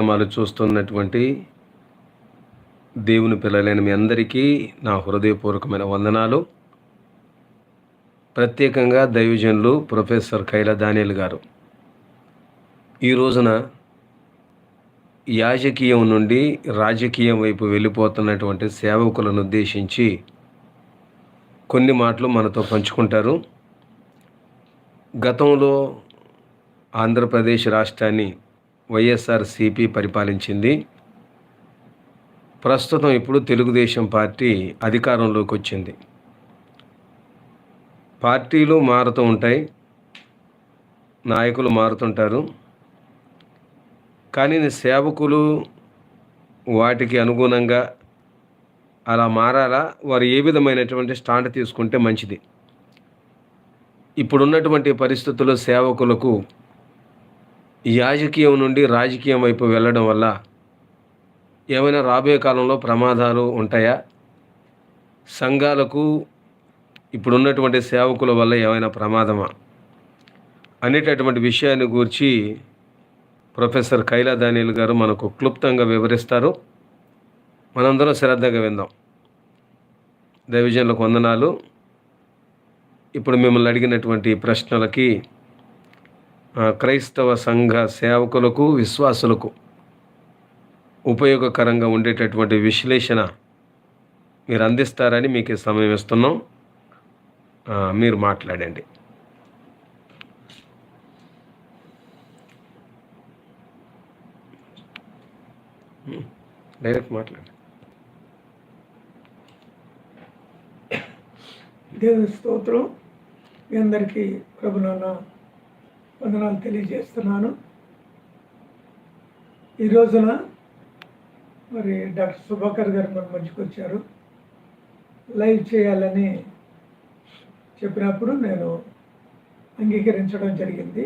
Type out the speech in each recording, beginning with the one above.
కార్యక్రమాలు చూస్తున్నటువంటి దేవుని పిల్లలైన మీ అందరికీ నా హృదయపూర్వకమైన వందనాలు. ప్రత్యేకంగా దైవజనులు ప్రొఫెసర్ కైల దానియల్ గారు ఈ రోజున యాజకీయం నుండి రాజకీయం వైపు వెళ్ళిపోతున్నటువంటి సేవకులను ఉద్దేశించి కొన్ని మాటలు మనతో పంచుకుంటారు. గతంలో ఆంధ్రప్రదేశ్ రాష్ట్రాన్ని వైఎస్ఆర్సిపి పరిపాలించింది. ప్రస్తుతం ఇప్పుడు తెలుగుదేశం పార్టీ అధికారంలోకి వచ్చింది. పార్టీలు మారుతూ ఉంటాయి. నాయకులు మారుతుంటారు. కానీ సేవకులు వాటికి అనుగుణంగా అలా మారాలా? వారు ఏ విధమైనటువంటి స్టాండ్ తీసుకుంటే మంచిది? ఇప్పుడున్నటువంటి పరిస్థితుల్లో సేవకులకు యాజకీయం నుండి రాజకీయం వైపు వెళ్ళడం వల్ల ఏమైనా రాబోయే కాలంలో ప్రమాదాలు ఉంటాయా? సంఘాలకు ఇప్పుడున్నటువంటి సేవకుల వల్ల ఏమైనా ప్రమాదమా? అనేటటువంటి విషయాన్ని గురించి ప్రొఫెసర్ కైలా దానియల్ గారు మనకు క్లుప్తంగా వివరిస్తారు. మనందరం శ్రద్ధగా విందాం. దైవజనులకు వందనాలు. ఇప్పుడు మిమ్మల్ని అడిగినటువంటి ప్రశ్నలకి క్రైస్తవ సంఘ సేవకులకు విశ్వాసులకు ఉపయోగకరంగా ఉండేటటువంటి విశ్లేషణ మీరు అందిస్తారని మీకు సమయం ఇస్తున్నాం. మీరు మాట్లాడండి. డైరెక్ట్ మాట్లాడండి దేవుని స్తోత్రం మీ అందరికీ ప్రభునాన్న వందనాలు తెలియజేస్తున్నాను. ఈ రోజున మరి డాక్టర్ సుభాకర్ గారు మన మధ్యకి వచ్చారు. లైవ్ చేయాలని చెప్పినప్పుడు నేను అంగీకరించడం జరిగింది.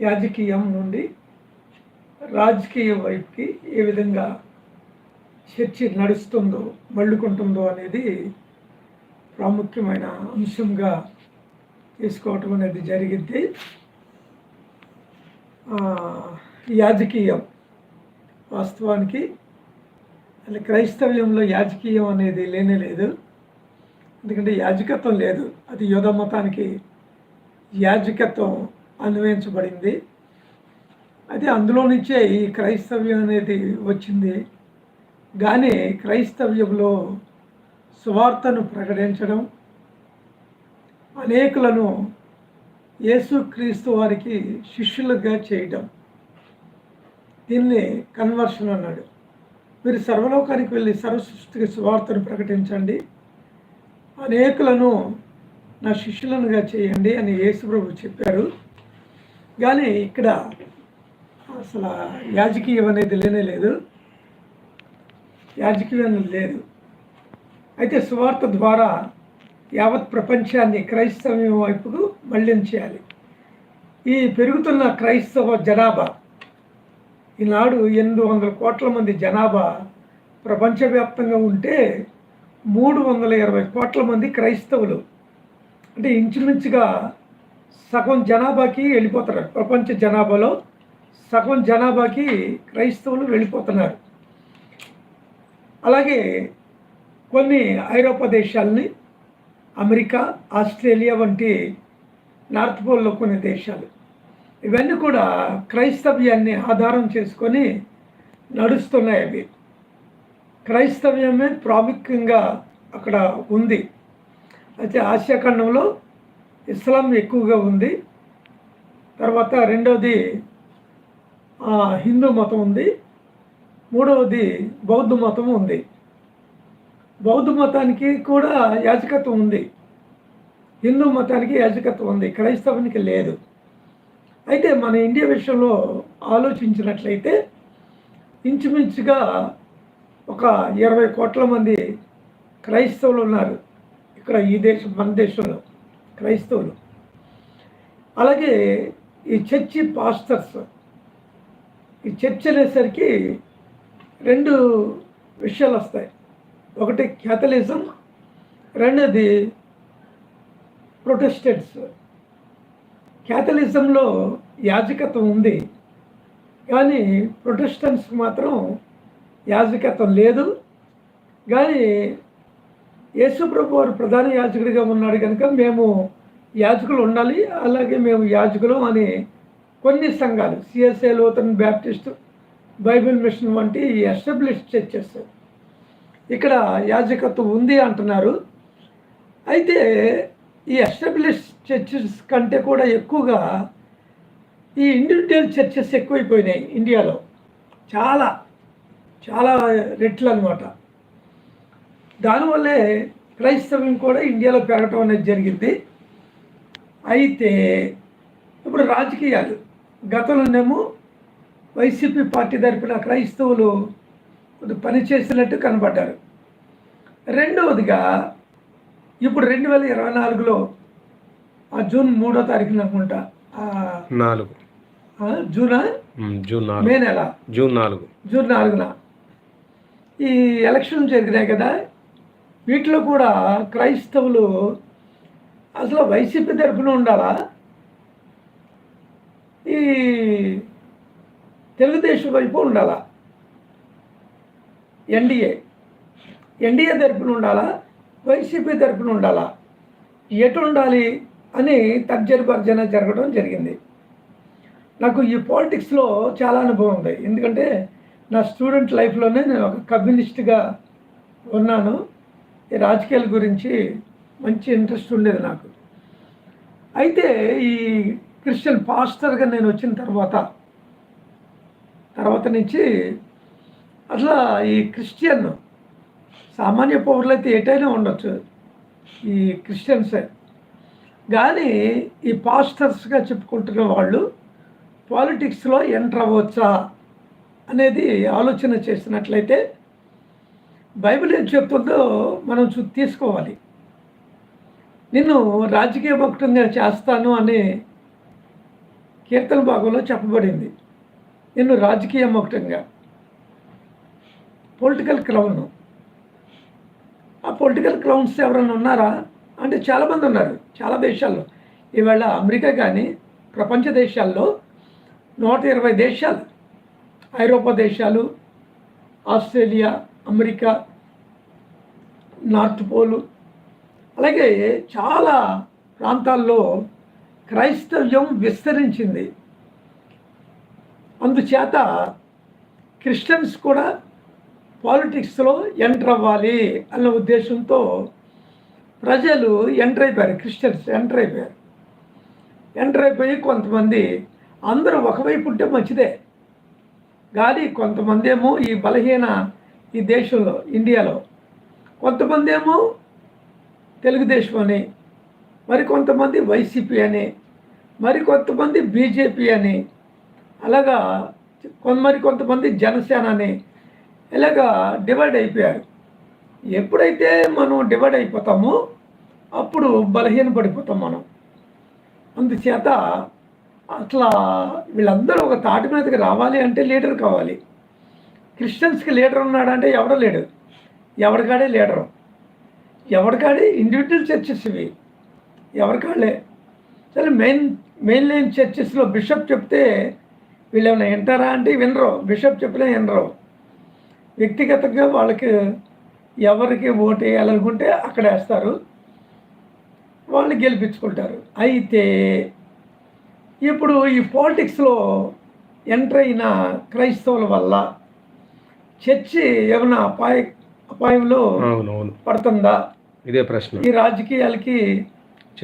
యాజకీయం నుండి రాజకీయ వైపుకి ఏ విధంగా చర్చి నడుస్తుందో మళ్ళుకుంటుందో అనేది ప్రాముఖ్యమైన అంశంగా తీసుకోవటం అనేది జరిగింది. యాజకీయం వాస్తవానికి అసలు క్రైస్తవ్యంలో యాజకీయం అనేది లేనే లేదు. ఎందుకంటే యాజకత్వం లేదు. అది యోధ మతానికి యాజకత్వం అన్వయించబడింది. అయితే అందులో నుంచే ఈ క్రైస్తవ్యం అనేది వచ్చింది. కానీ క్రైస్తవ్యంలో సువార్తను ప్రకటించడం అనేకులను యేసుక్రీస్తు వారికి శిష్యులుగా చేయడం దీన్ని కన్వర్షన్ అన్నాడు. మీరు సర్వలోకానికి వెళ్ళి సర్వసృష్టికి సువార్తను ప్రకటించండి. అనేకులను నా శిష్యులనుగా చేయండి అని యేసుప్రభు చెప్పారు. కానీ ఇక్కడ అసలు యాజకీయం అనేది లేనే లేదు. యాజకీయం అనేది లేదు. అయితే సువార్త ద్వారా యావత్ ప్రపంచాన్ని క్రైస్తవ్యం వైపుకు మళ్ళించాలి ఈ పెరుగుతున్న క్రైస్తవ జనాభా ఈనాడు ఎనిమిది వందల కోట్ల మంది జనాభా ప్రపంచవ్యాప్తంగా ఉంటే మూడు వందల ఇరవై కోట్ల మంది క్రైస్తవులు. అంటే ఇంచుమించుగా సగం జనాభాకి వెళ్ళిపోతారు ప్రపంచ జనాభాలో సగం జనాభాకి క్రైస్తవులు వెళ్ళిపోతున్నారు. అలాగే కొన్ని ఐరోపా దేశాలని అమెరికా ఆస్ట్రేలియా వంటి నార్త్ పోల్లో కొన్ని దేశాలు. ఇవన్నీ కూడా క్రైస్తవ్యాన్ని ఆధారం చేసుకొని నడుస్తున్నాయి అవి. క్రైస్తవ్యమే ప్రాముఖ్యంగా అక్కడ ఉంది. అయితే ఆసియా ఖండంలో ఇస్లాం ఎక్కువగా ఉంది. తర్వాత రెండవది హిందూ మతం ఉంది. మూడవది బౌద్ధ మతం ఉంది. బౌద్ధ మతానికి కూడా యాజకత్వం ఉంది. హిందూ మతానికి యాజకత్వం ఉంది. క్రైస్తవానికి లేదు. అయితే మన ఇండియా విషయంలో ఆలోచించినట్లయితే ఇంచుమించుగా ఒక ఇరవై కోట్ల మంది క్రైస్తవులు ఉన్నారు. ఇక్కడ ఈ దేశం మన దేశంలో క్రైస్తవులు. అలాగే ఈ చర్చి పాస్టర్స్ ఈ చర్చ్ అనేసరికి రెండు విషయాలు వస్తాయి. ఒకటి క్యాథలిజం రెండోది ప్రొటెస్టెంట్స్. క్యాథలిజంలో యాజకత్వం ఉంది కానీ ప్రొటెస్టెంట్స్కి మాత్రం యాజకత్వం లేదు. కానీ యేసుప్రభు వారు ప్రధాన యాజకుడిగా ఉన్నాడు కనుక మేము యాజకులు ఉండాలి అలాగే మేము యాజకులం అని కొన్ని సంఘాలు CSI Lutheran Baptist Bible mission వంటి ఎస్టాబ్లిష్ చర్చెస్. ఇక్కడ యాజకత్వం ఉంది అంటున్నారు. అయితే ఈ ఎస్టాబ్లిష్ చర్చెస్ కంటే కూడా ఎక్కువగా ఈ ఇండివిజువల్ చర్చెస్ ఎక్కువైపోయినాయి ఇండియాలో. చాలా చాలా రెట్లు అనమాట దానివల్లే క్రైస్తవ్యం కూడా ఇండియాలో పెరగటం అనేది జరిగింది. అయితే ఇప్పుడు రాజకీయాలు. గతంలోనేమో వైసీపీ పార్టీ తరపున క్రైస్తవులు కొద్ది పని చేసినట్టు కనబడ్డారు రెండవదిగా ఇప్పుడు రెండు వేల ఇరవై నాలుగులో ఆ జూన్ మూడో తారీఖున అనుకుంటా నాలుగు. జూనా జూన్ మే నెల. జూన్ నాలుగు. జూన్ నాలుగున. ఈ ఎలక్షన్ జరిగినాయి కదా వీటిలో కూడా క్రైస్తవులు అసలు వైసీపీ తరఫున ఉండాలా? ఈ తెలుగుదేశం వైపు ఉండాలా? ఎన్డీఏ. ఎన్డీఏ తరఫున ఉండాలా? వైసీపీ తరఫున ఉండాలా? ఎటు ఉండాలి అని తర్జన భర్జన జరగడం జరిగింది. నాకు ఈ పాలిటిక్స్లో చాలా అనుభవం ఉంది. ఎందుకంటే నా స్టూడెంట్ లైఫ్లోనే నేను ఒక కమ్యూనిస్ట్గా ఉన్నాను. ఈ రాజకీయాల గురించి మంచి ఇంట్రెస్ట్ ఉండేది నాకు. అయితే ఈ క్రిస్టియన్ పాస్టర్గా నేను వచ్చిన తర్వాత తర్వాత నుంచి అట్లా ఈ క్రిస్టియన్ సామాన్య పౌరులైతే ఎటైనా ఉండొచ్చు. ఈ క్రిస్టియన్సే. కానీ ఈ పాస్టర్స్గా చెప్పుకుంటున్న వాళ్ళు పాలిటిక్స్లో ఎంటర్ అవ్వచ్చా అనేది ఆలోచన చేసినట్లయితే బైబిల్ ఏం చెప్తుందో మనం చూ తీసుకోవాలి. నిన్ను రాజకీయ భక్తంగా చేస్తాను అని కీర్తన భాగంలో చెప్పబడింది. నిన్ను రాజకీయ భక్తంగా పొలిటికల్ క్రౌన్ ఆ పొలిటికల్ క్రౌన్స్ ఎవరైనా ఉన్నారా? అంటే చాలామంది ఉన్నారు చాలా దేశాల్లో. ఈవేళ అమెరికా కానీ ప్రపంచ దేశాల్లో నూట ఇరవై దేశాలు. ఐరోపా దేశాలు ఆస్ట్రేలియా అమెరికా నార్త్ పోలు. అలాగే చాలా ప్రాంతాల్లో క్రైస్తవ్యం విస్తరించింది. అందుచేత క్రిస్టియన్స్ కూడా పాలిటిక్స్లో ఎంటర్ అవ్వాలి అన్న ఉద్దేశంతో ప్రజలు ఎంటర్ అయిపోయారు క్రిస్టియన్స్ ఎంటర్ అయిపోయారు. ఎంటర్ అయిపోయి కొంతమంది అందరూ ఒకవైపు ఉంటే మంచిదే. కానీ కొంతమంది ఏమో ఈ బలహీన ఈ దేశంలో ఇండియాలో కొంతమంది ఏమో తెలుగుదేశం అని మరి కొంతమంది వైసీపీ అని మరి కొంతమంది బీజేపీ అని అలాగా మరి కొంతమంది జనసేన అని ఇలాగా డివైడ్ అయిపోయారు ఎప్పుడైతే మనం డివైడ్ అయిపోతామో అప్పుడు బలహీన పడిపోతాం మనం. అందుచేత అట్లా వీళ్ళందరూ ఒక తాటి మీదకి రావాలి అంటే లీడర్ కావాలి. క్రిస్టియన్స్కి లీడర్ ఉన్నాడంటే ఎవడో లేడు? ఎవరికాడే లీడరు ఎవరికాడే ఇండివిజువల్ చర్చెస్ ఇవి? ఎవరికాళ్ళే? సరే మెయిన్ మెయిన్ లైన్ చర్చెస్లో బిషప్ చెప్తే వీళ్ళు ఏమైనా వింటారా అంటే వినరు. బిషప్ చెప్పినా వినరు. వ్యక్తిగతంగా వాళ్ళకి ఎవరికి ఓటు వేయాలనుకుంటే అక్కడ వేస్తారు. వాళ్ళని గెలిపించుకుంటారు. అయితే ఇప్పుడు ఈ పాలిటిక్స్లో ఎంటర్ అయిన క్రైస్తవుల వల్ల చర్చి ఏమైనా అపాయ అపాయంలో పడుతుందా? ఇదే ప్రశ్న. ఈ రాజకీయాలకి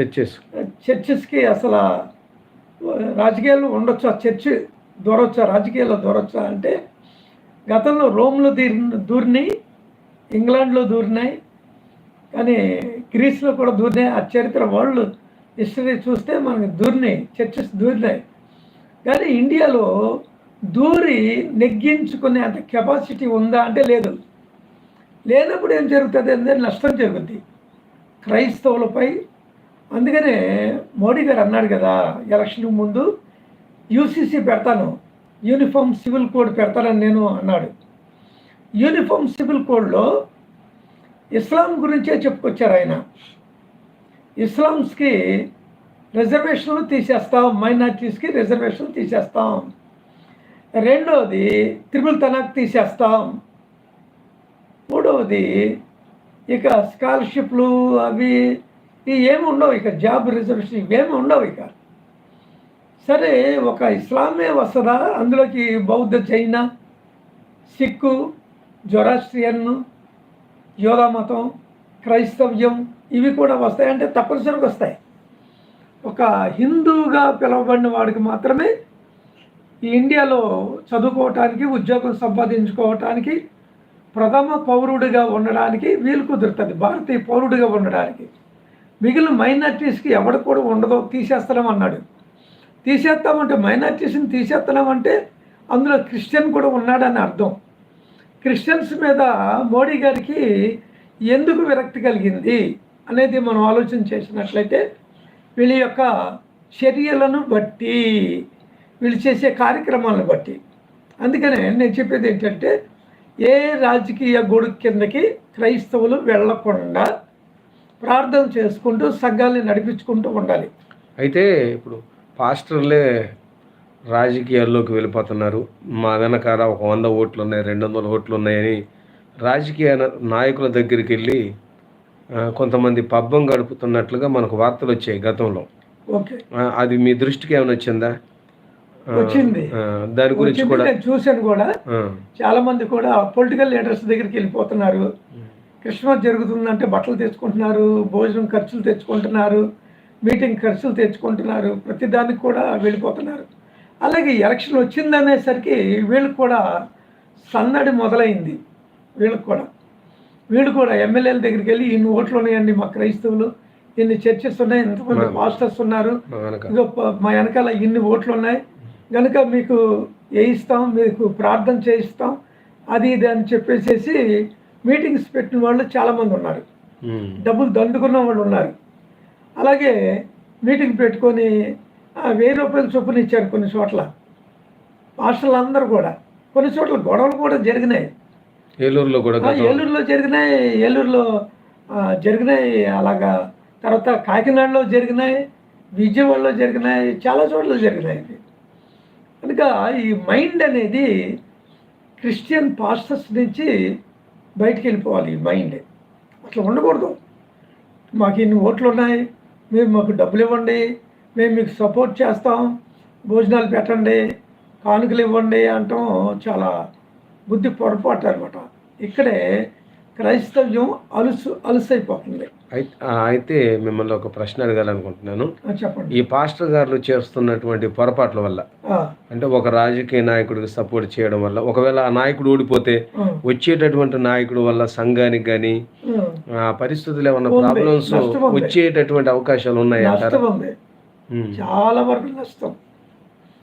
చర్చెస్. చర్చెస్కి అసలు రాజకీయాల్లో ఉండొచ్చా? చర్చి దూరొచ్చా? రాజకీయాల్లో దూరొచ్చా? అంటే గతంలో రోమ్లో దూరి దూరినాయి ఇంగ్లాండ్లో దూరినాయి కానీ గ్రీస్లో కూడా దూరినాయి. ఆ చరిత్ర వరల్డ్ హిస్టరీ చూస్తే మనకి దూరినాయి చర్చెస్ దూరినాయి. కానీ ఇండియాలో దూరి నెగ్గించుకునే అంత కెపాసిటీ ఉందా అంటే లేదు. లేనప్పుడు ఏం జరుగుతుంది అంటే నష్టం జరుగుద్ది. క్రైస్తవులపై అందుకనే మోడీ గారు అన్నాడు కదా ఎలక్షన్ ముందు యూసీసీ పెడతాను యూనిఫామ్ సివిల్ కోడ్ పెడతానని నేను అన్నాడు. యూనిఫామ్ సివిల్ కోడ్లో ఇస్లాం గురించే చెప్పుకొచ్చారు ఆయన. ఇస్లామ్స్కి రిజర్వేషన్లు తీసేస్తాం మైనార్టీస్కి రిజర్వేషన్లు తీసేస్తాం. రెండవది త్రిపుల్ తలాక్ తీసేస్తాం. మూడవది ఇక స్కాలర్షిప్లు అవి ఇవి ఏమి ఉండవు ఇక జాబ్ రిజర్వేషన్ ఇవేమి ఉండవు ఇక. సరే ఒక ఇస్లామే వస్తుందా? అందులోకి బౌద్ధ చైనా సిక్కు జొరాస్ట్రియన్ యోధా మతం క్రైస్తవ్యం ఇవి కూడా వస్తాయి. అంటే తప్పనిసరిగా వస్తాయి. ఒక హిందూగా పిలువబడిన వాడికి మాత్రమే ఈ ఇండియాలో చదువుకోవటానికి ఉద్యోగం సంపాదించుకోవటానికి ప్రథమ పౌరుడిగా ఉండడానికి వీలు కుదురుతుంది. భారతీయ పౌరుడిగా ఉండడానికి. మిగిలిన మైనార్టీస్కి ఎవడు కూడా ఉండదో. తీసేస్తామన్నాడు తీసేస్తామంటే మైనార్టీస్ని తీసేస్తున్నామంటే అందులో క్రిస్టియన్ కూడా ఉన్నాడని అర్థం. క్రిస్టియన్స్ మీద మోడీ గారికి ఎందుకు విరక్తి కలిగింది అనేది మనం ఆలోచన చేసినట్లయితే వీళ్ళ యొక్క చర్యలను బట్టి వీళ్ళు చేసే కార్యక్రమాలను బట్టి. అందుకనే నేను చెప్పేది ఏంటంటే ఏ రాజకీయ గొడుగు కిందకి క్రైస్తవులు వెళ్ళకుండా ప్రార్థన చేసుకుంటూ సంఘాన్ని నడిపించుకుంటూ ఉండాలి. అయితే ఇప్పుడు పాస్టర్లే రాజకీయాల్లోకి వెళ్ళిపోతున్నారు. మా వెనకాల ఒక వంద ఓట్లు ఉన్నాయి రెండు వందల ఓట్లు ఉన్నాయని రాజకీయ నాయకుల దగ్గరికి వెళ్ళి కొంతమంది పబ్బం గడుపుతున్నట్లుగా మనకు వార్తలు వచ్చాయి గతంలో. ఓకే. అది మీ దృష్టికి ఏమైనా వచ్చిందా? వచ్చింది. దాని గురించి కూడా నేను చూశాను కూడా. చాలా మంది కూడా పొలిటికల్ లీడర్స్ దగ్గరికి వెళ్ళిపోతున్నారు. క్రిస్మస్ జరుగుతుందంటే బట్టలు తెచ్చుకుంటున్నారు భోజనం ఖర్చులు తెచ్చుకుంటున్నారు. మీటింగ్ ఖర్చులు తెచ్చుకుంటున్నారు ప్రతిదానికి కూడా వెళ్ళిపోతున్నారు. అలాగే ఎలక్షన్ వచ్చిందనేసరికి వీళ్ళకి కూడా సన్నడి మొదలైంది వీళ్ళకి కూడా. వీళ్ళు కూడా ఎమ్మెల్యేల దగ్గరికి వెళ్ళి ఇన్ని ఓట్లు ఉన్నాయండి మా క్రైస్తవులు ఇన్ని చర్చెస్ ఉన్నాయి ఎంతమంది మాస్టర్స్ ఉన్నారు. మా వెనకాల ఇన్ని ఓట్లు ఉన్నాయి కనుక మీకు వేయిస్తాం మీకు ప్రార్థన చేయిస్తాం అది ఇది అని చెప్పేసేసి మీటింగ్స్ పెట్టిన వాళ్ళు చాలామంది ఉన్నారు. డబ్బులు దండుకున్న వాళ్ళు ఉన్నారు. అలాగే మీటింగ్ పెట్టుకొని వెయ్యి రూపాయల చొప్పున ఇచ్చారు కొన్ని చోట్ల. మాస్టర్లు అందరూ కూడా. కొన్ని చోట్ల గొడవలు కూడా జరిగినాయి. ఏలూరులో కూడా ఏలూరులో జరిగినాయి. ఏలూరులో జరిగినాయి. అలాగా తర్వాత కాకినాడలో జరిగినాయి. విజయవాడలో జరిగినాయి. చాలా చోట్ల జరిగినాయి. కనుక ఈ మైండ్ అనేది క్రిస్టియన్ పాస్టర్స్ నుంచి బయటికి వెళ్ళిపోవాలి ఈ మైండ్. అట్లా ఉండకూడదు. మాకు ఇన్ని ఓట్లు ఉన్నాయి మీరు మాకు డబ్బులు ఇవ్వండి మేము మీకు సపోర్ట్ చేస్తాం భోజనాలు పెట్టండి కానుకలు ఇవ్వండి అంటాం. చాలా బుద్ధి పొరపాటు అనమాట ఇక్కడే క్రైస్తవ్యం అలుసు అలుసైపోతుంది. అయితే మిమ్మల్ని ఒక ప్రశ్న అడగాలనుకుంటున్నాను. చెప్పండి. ఈ పాస్టర్ గారు చేస్తున్నటువంటి పొరపాట్ల వల్ల అంటే ఒక రాజకీయ నాయకుడికి సపోర్ట్ చేయడం వల్ల ఒకవేళ ఆ నాయకుడు ఓడిపోతే వచ్చేటటువంటి నాయకుడు వల్ల సంఘానికి కానీ ఆ. పరిస్థితులు ఏమన్నా. ప్రాబ్లమ్స్. వచ్చేటటువంటి అవకాశాలు ఉన్నాయి చాలా వరకు నష్టం.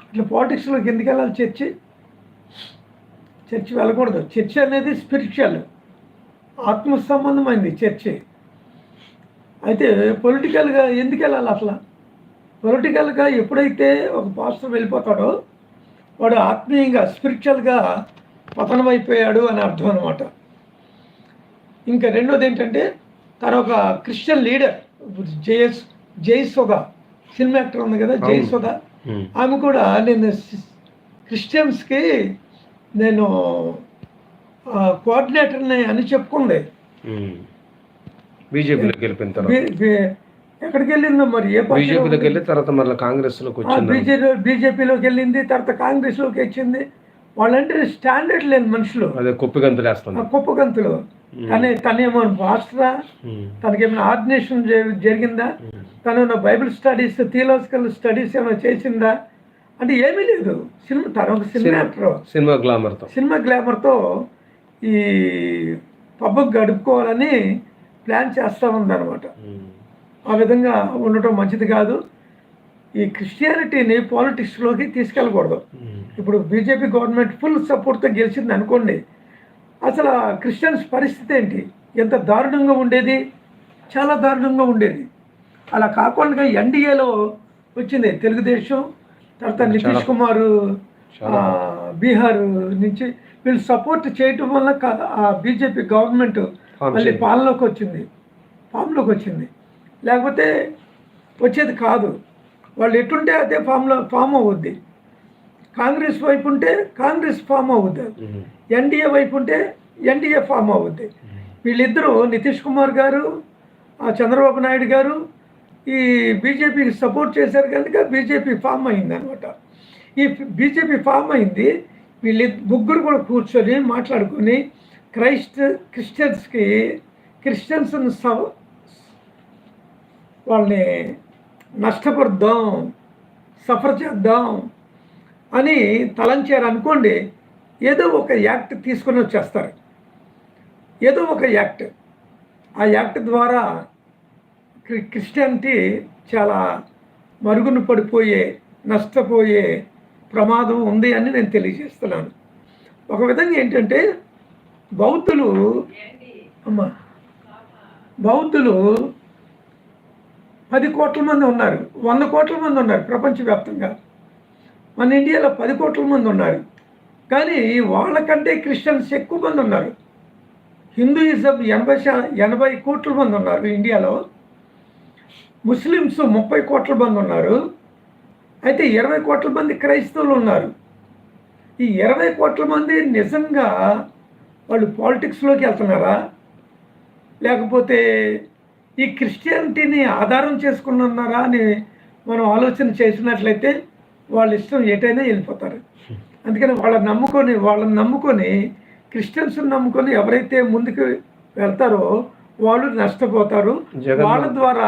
ఇట్లా పాలిటిక్స్లోకి ఎందుకు వెళ్ళాలి? చర్చి చర్చి వెళ్ళకూడదు. చర్చి అనేది స్పిరిచువల్ ఆత్మ సంబంధమైంది చర్చి. అయితే పొలిటికల్గా ఎందుకు వెళ్ళాలి అసలు? పొలిటికల్గా ఎప్పుడైతే ఒక పాస్టర్ వెళ్ళిపోతాడో వాడు ఆత్మీయంగా స్పిరిచువల్గా పతనమైపోయాడు అని అర్థం అనమాట ఇంకా రెండోది ఏంటంటే తను ఒక క్రిస్టియన్ లీడర్ జయస్ జయసుధ సినిమా యాక్టర్ ఉంది కదా ఉమ్. ఆమె కూడా నేను క్రిస్టియన్స్కి నేను కోఆర్డినేటర్ని అని చెప్పుకుంది. బీజేపీలోకి వెళ్ళిపోయిన తర్వాత. ఎక్కడికి వెళ్ళిందో మరి ఏ బీజేపీలోకి వెళ్ళి తర్వాత మళ్ళీ కాంగ్రెస్లోకి వచ్చింది. బీజేపీ బీజేపీలోకి వెళ్ళింది తర్వాత కాంగ్రెస్లోకి వచ్చింది. వాళ్ళంటే స్టాండర్డ్ లేని మనుషులు. అదే కుప్పిగంతులు వేస్తుంది. ఆ కుప్పగంతులు కానీ తనేమో పాస్టరా ఉమ్. తనకేమైనా ఆర్డినేషన్ జరిగిందా? తను బైబిల్ స్టడీస్ థియలాజికల్ స్టడీస్ ఏమైనా చేసిందా? అంటే ఏమీ లేదు. సినిమా తను ఒక సినిమా సినిమా గ్లామర్తో. సినిమా గ్లామర్తో ఈ పబ్బం గడుపుకోవాలని ప్లాన్ చేస్తూ ఉందన్నమాట. ఆ విధంగా ఉండటం మంచిది కాదు. ఈ క్రిస్టియానిటీని పాలిటిక్స్లోకి తీసుకెళ్ళకూడదు. ఇప్పుడు బీజేపీ గవర్నమెంట్ ఫుల్ సపోర్ట్తో గెలిచింది అనుకోండి అసలు క్రిస్టియన్స్ పరిస్థితి ఏంటి? ఎంత దారుణంగా ఉండేది? చాలా దారుణంగా ఉండేది. అలా కాకుండా ఎన్డీఏలో వచ్చింది తెలుగుదేశం తర్వాత నితీష్ కుమార్ బీహార్ నుంచి వీళ్ళు సపోర్ట్ చేయటం వల్ల ఆ బీజేపీ గవర్నమెంట్ మళ్ళీ. పాలనలోకి వచ్చింది. ఫామ్లోకి వచ్చింది. లేకపోతే వచ్చేది కాదు. వాళ్ళు ఎటుంటే అదే ఫామ్లో ఫామ్ అవుద్ది. కాంగ్రెస్ వైపు ఉంటే కాంగ్రెస్ ఫామ్ అవుద్ది. ఎన్డీఏ వైపు ఉంటే ఎన్డీఏ ఫామ్ అవుద్ది. వీళ్ళిద్దరూ నితీష్ కుమార్ గారు ఆ చంద్రబాబు నాయుడు గారు ఈ బీజేపీకి సపోర్ట్ చేశారు కనుక బీజేపీ ఫామ్ అయింది అనమాట ఈ బీజేపీ ఫామ్ అయింది వీళ్ళు ముగ్గురు కూడా కూర్చొని మాట్లాడుకొని క్రైస్ట్ క్రిస్టియన్స్కి క్రిస్టియన్స్ వాళ్ళని నష్టపరుద్దాం సఫర్ చేద్దాం అని తలంచారు అనుకోండి ఏదో ఒక యాక్ట్ తీసుకొని వచ్చేస్తారు. ఏదో ఒక యాక్ట్. ఆ యాక్ట్ ద్వారా క్రిస్టియానిటీ చాలా మరుగున పడిపోయే నష్టపోయే ప్రమాదం ఉంది అని నేను తెలియజేస్తున్నాను. ఒక విధంగా ఏంటంటే బౌద్ధులు అమ్మ బౌద్ధులు పది కోట్ల మంది ఉన్నారు వంద కోట్ల మంది ఉన్నారు ప్రపంచవ్యాప్తంగా. మన ఇండియాలో పది కోట్ల మంది ఉన్నారు. కానీ వాళ్ళకంటే క్రిస్టియన్స్ ఎక్కువ మంది ఉన్నారు. హిందూయిజం ఎనభై శా- ఎనభై కోట్ల మంది ఉన్నారు ఇండియాలో. ముస్లిమ్స్ ముప్పై కోట్ల మంది ఉన్నారు. అయితే ఇరవై కోట్ల మంది క్రైస్తవులు ఉన్నారు. ఈ ఇరవై కోట్ల మంది నిజంగా వాళ్ళు పాలిటిక్స్లోకి వెళ్తున్నారా? లేకపోతే ఈ క్రిస్టియానిటీని ఆధారం చేసుకుని ఉన్నారా అని మనం ఆలోచన చేసినట్లయితే వాళ్ళ ఇష్టం ఎటైనా వెళ్ళిపోతారు. అందుకని వాళ్ళని నమ్ముకొని వాళ్ళని నమ్ముకొని క్రిస్టియన్స్ని నమ్ముకొని ఎవరైతే ముందుకు వెళ్తారో వాళ్ళు నష్టపోతారు. వాళ్ళ ద్వారా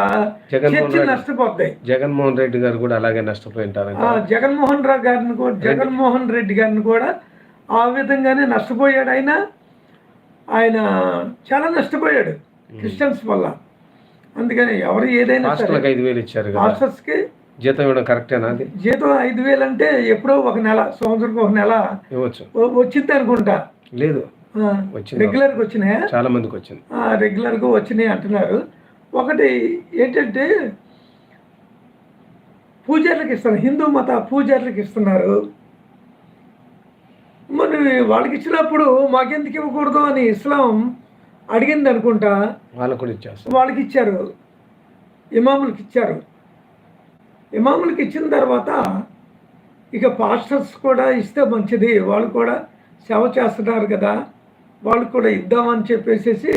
చర్చలు నష్టపోతాయి. జగన్మోహన్ రెడ్డి గారు కూడా అలాగే నష్టపోయి ఉంటారంట ఆ జగన్మోహన్ రావు గారిని కూడా జగన్మోహన్ రెడ్డి గారిని కూడా ఆ విధంగానే నష్టపోయాడు ఆయన. ఆయన చాలా నష్టపోయాడు క్రిస్టియన్స్ వల్ల. అందుకని ఎవరు ఏదైనా ఐదు వేలు ఇచ్చారు మాస్టర్స్కి జీతం ఇవ్వడం కరెక్టేనా అది? జీతం ఐదు వేలు అంటే ఎప్పుడో ఒక నెల సంవత్సరం ఒక నెల ఇవ్వచ్చు. వచ్చింది అనుకుంటా. లేదు. రెగ్యులర్గా వచ్చినాయా? చాలా మందికి వచ్చింది. రెగ్యులర్గా వచ్చినాయి అంటున్నారు. ఒకటి ఏంటంటే పూజారులకు ఇస్తున్నారు. హిందూ మత పూజారులకు ఇస్తున్నారు. మరి వాళ్ళకి ఇచ్చినప్పుడు మాకెందుకు ఇవ్వకూడదు అని ఇస్లాం అడిగింది అనుకుంటా. వాళ్ళకు కూడా ఇచ్చేస్తారు వాళ్ళకి ఇచ్చారు. ఇమాములకి ఇచ్చారు. ఇమాములకి ఇచ్చిన తర్వాత ఇక పాస్టర్స్ కూడా ఇస్తే మంచిది. వాళ్ళు కూడా సేవ చేస్తున్నారు కదా. వాళ్ళకి కూడా ఇద్దామని చెప్పేసేసి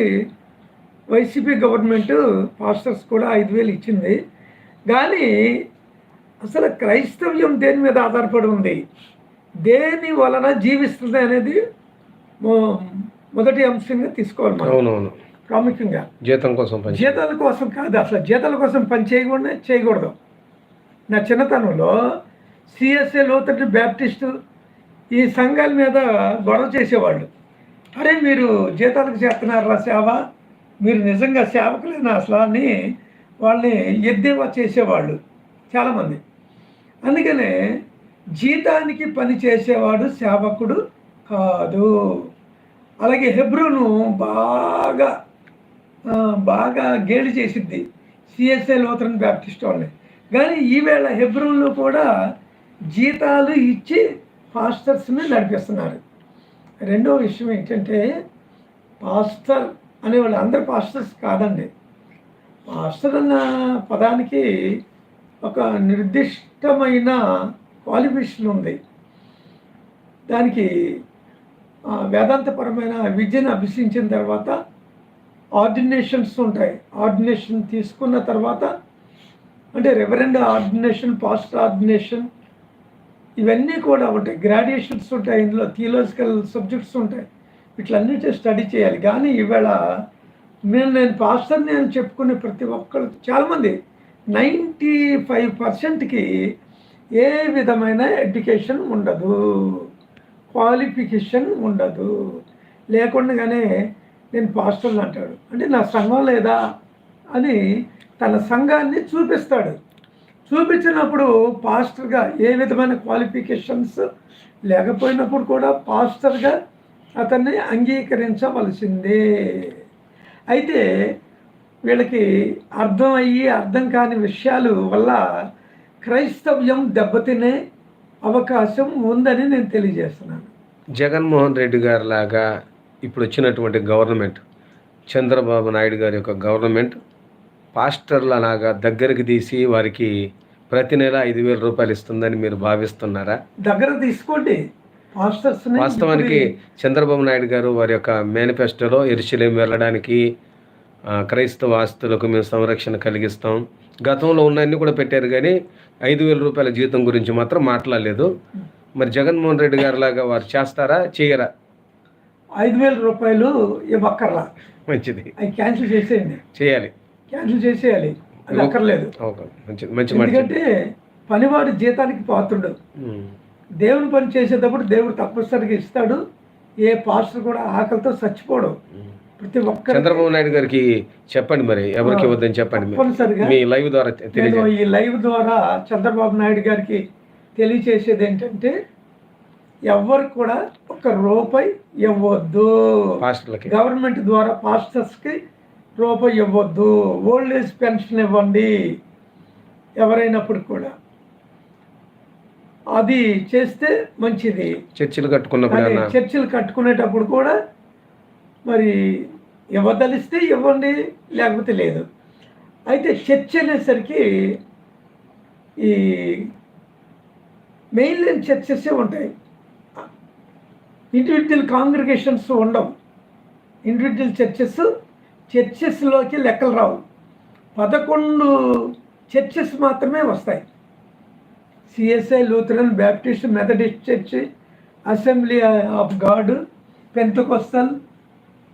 వైసీపీ గవర్నమెంట్ పాస్టర్స్ కూడా ఐదు వేలు ఇచ్చింది. కానీ అసలు క్రైస్తవ్యం దేని మీద ఆధారపడి ఉంది? దేని వలన జీవిస్తుంది అనేది మొదటి అంశంగా తీసుకోవాలి మనం. ప్రాముఖ్యంగా. జీతం కోసం జీతాల కోసం కాదు అసలు జీతాల కోసం పని చేయకుండా చేయకూడదు. నా చిన్నతనంలో సిఎస్ఏ లోతటి బ్యాప్టిస్టు ఈ సంఘాల మీద గొడవ చేసేవాళ్ళు. అరే మీరు జీతాలకు చేస్తున్నారా సేవ? మీరు నిజంగా సేవకులేనా అసలు అని వాళ్ళని ఎద్దేవా చేసేవాళ్ళు చాలామంది. అందుకనే జీతానికి పని చేసేవాడు సేవకుడు కాదు. అలాగే హెబ్రోను బాగా బాగా గేలి చేసిద్ది సిఎస్ఐ లోతరన్ బ్యాప్టిస్ట్ వాళ్ళని. కానీ ఈవేళ హెబ్రోన్లో కూడా జీతాలు ఇచ్చి పాస్టర్స్ని నడిపిస్తున్నారు. రెండో విషయం ఏంటంటే పాస్టర్ అనేవాళ్ళు అందరు పాస్టర్స్ కాదండి. పాస్టర్ అన్న పదానికి ఒక నిర్దిష్టమైన క్వాలిఫికేషన్ ఉంది. దానికి వేదాంతపరమైన విద్యను అభ్యసించిన తర్వాత ఆర్డినేషన్స్ ఉంటాయి. ఆర్డినేషన్ తీసుకున్న తర్వాత అంటే రెవరెండ్ ఆర్డినేషన్ పాస్టర్ ఆర్డినేషన్ ఇవన్నీ కూడా ఉంటాయి. గ్రాడ్యుయేషన్స్ ఉంటాయి ఇందులో థియలాజికల్ సబ్జెక్ట్స్ ఉంటాయి. వీటిలన్నిటి స్టడీ చేయాలి. కానీ ఈవేళ నేను నేను పాస్టర్ని అని చెప్పుకునే ప్రతి ఒక్కరు చాలామంది నైంటీ ఫైవ్ పర్సెంట్కి ఏ విధమైన ఎడ్యుకేషన్ ఉండదు. క్వాలిఫికేషన్ ఉండదు. లేకుండానే నేను పాస్టర్ని అంటాడు. అంటే నా సంఘం లేదా అని తన సంఘాన్ని చూపిస్తాడు. చూపించినప్పుడు పాస్టర్గా ఏ విధమైన క్వాలిఫికేషన్స్ లేకపోయినప్పుడు కూడా పాస్టర్గా అతన్ని అంగీకరించవలసిందే. అయితే వీళ్ళకి అర్థం అయ్యి అర్థం కాని విషయాలు వల్ల క్రైస్తవ్యం దెబ్బతినే అవకాశం ఉందని నేను తెలియజేస్తున్నాను. జగన్మోహన్ రెడ్డి గారి లాగా ఇప్పుడు వచ్చినటువంటి గవర్నమెంట్ చంద్రబాబు నాయుడు గారి యొక్క గవర్నమెంట్ పాస్టర్ల లాగా దగ్గరికి తీసి వారికి ప్రతి నెల ఐదు వేల రూపాయలు ఇస్తుందని మీరు భావిస్తున్నారా? దగ్గర తీసుకోండి. పాస్టర్స్ వాస్తవానికి చంద్రబాబు నాయుడు గారు వారి యొక్క మేనిఫెస్టోలో ఎరుశలేం వెళ్ళడానికి క్రైస్తవ ఆస్తులకు మేము సంరక్షణ కలిగిస్తాం. గతంలో ఉన్నన్ని కూడా పెట్టారు కానీ ఐదు వేల రూపాయల జీతం గురించి మాత్రం మాట్లాడలేదు. మరి జగన్మోహన్ రెడ్డి గారు లాగా వారు చేస్తారా చేయరా? ఐదు వేల రూపాయలు ఇవ్వక్కర్లా. మంచిది. క్యాన్సిల్ చేసేయండి. చేయాలి. క్యాన్సిల్ చేసేయాలి. అది అక్కర్లేదు. ఎందుకంటే పనివాడి జీతానికి పాత్రుడు. దేవుని పని చేసేటప్పుడు దేవుడు తప్పనిసరిగా ఇస్తాడు. ఏ పాస్టర్ కూడా ఆకలితో చచ్చిపోడు. ప్రతి ఒక్కరు చంద్రబాబు నాయుడు గారికి చెప్పండి మరి. ఎవరికి ఇవ్వద్దని చెప్పండి మీ లైవ్ ద్వారా ఈ లైవ్ ద్వారా చంద్రబాబు నాయుడు గారికి తెలియచేసేది ఏంటంటే ఎవరు కూడా ఒక రూపాయి ఇవ్వద్దు. గవర్నమెంట్ ద్వారా పాస్టర్స్కి రూపాయి ఇవ్వద్దు. ఓల్డ్ ఏజ్ పెన్షన్ ఇవ్వండి. ఎవరైనప్పుడు కూడా. అది చేస్తే మంచిది. చర్చిలు కట్టుకున్నప్పుడు చర్చిలు కట్టుకునేటప్పుడు కూడా మరి ఇవ్వదలిస్తే ఇవ్వండి లేకపోతే లేదు. అయితే చర్చ్ అనేసరికి ఈ మెయిన్ లైన్ చర్చెస్ ఉంటాయి. ఇండివిజువల్ కాంగ్రిగేషన్స్ ఉండవు. ఇండివిజువల్ చర్చెస్ చర్చెస్లోకి లెక్కలు రావు. పదకొండు చర్చెస్ మాత్రమే వస్తాయి. CSI Lutheran Baptist Methodist church assembly of God Pentecostal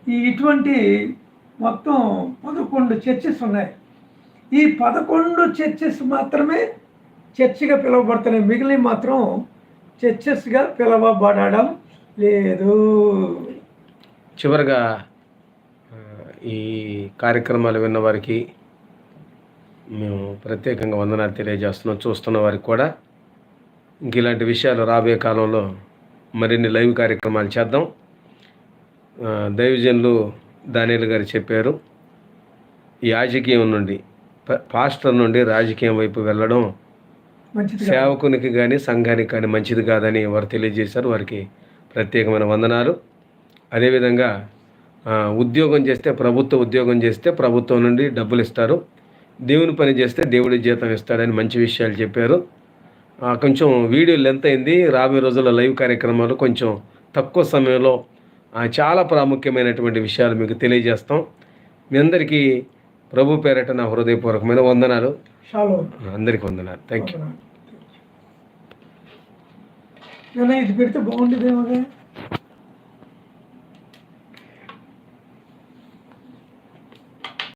ఈ ఇటువంటి మొత్తం పదకొండు చర్చెస్ ఉన్నాయి. ఈ పదకొండు చర్చెస్ మాత్రమే చర్చిగా పిలువబడుతున్నాయి. మిగిలిన మాత్రం చర్చెస్గా పిలువబడడం లేదు. చివరిగా ఈ కార్యక్రమాలు విన్న వారికి మేము ప్రత్యేకంగా వందనాలు తెలియజేస్తున్నాం చూస్తున్న వారికి కూడా. ఇంక ఇలాంటి విషయాలు రాబోయే కాలంలో మరిన్ని లైవ్ కార్యక్రమాలు చేద్దాం. దైవజనులు దానియలు గారు చెప్పారు ఈ రాజకీయం నుండి పాస్టర్ నుండి రాజకీయం వైపు వెళ్ళడం. సేవకునికి కానీ సంఘానికి కానీ మంచిది కాదని వారు తెలియజేశారు. వారికి ప్రత్యేకమైన వందనాలు. అదేవిధంగా ఉద్యోగం చేస్తే ప్రభుత్వ ఉద్యోగం చేస్తే ప్రభుత్వం నుండి డబ్బులు ఇస్తారు. దేవుని పని చేస్తే దేవుడి జీతం ఇస్తాడని మంచి విషయాలు చెప్పారు. కొంచెం వీడియో లెంత్ అయింది. రాబోయే రోజుల్లో లైవ్ కార్యక్రమాలు కొంచెం తక్కువ సమయంలో చాలా ప్రాముఖ్యమైనటువంటి విషయాలు మీకు తెలియజేస్తాం. మీ అందరికీ ప్రభు పేరట నా హృదయపూర్వకమైన వందనాలు. అందరికీ వందనాలు. థ్యాంక్ యూ ఇది పెడితే బాగుండేదేమో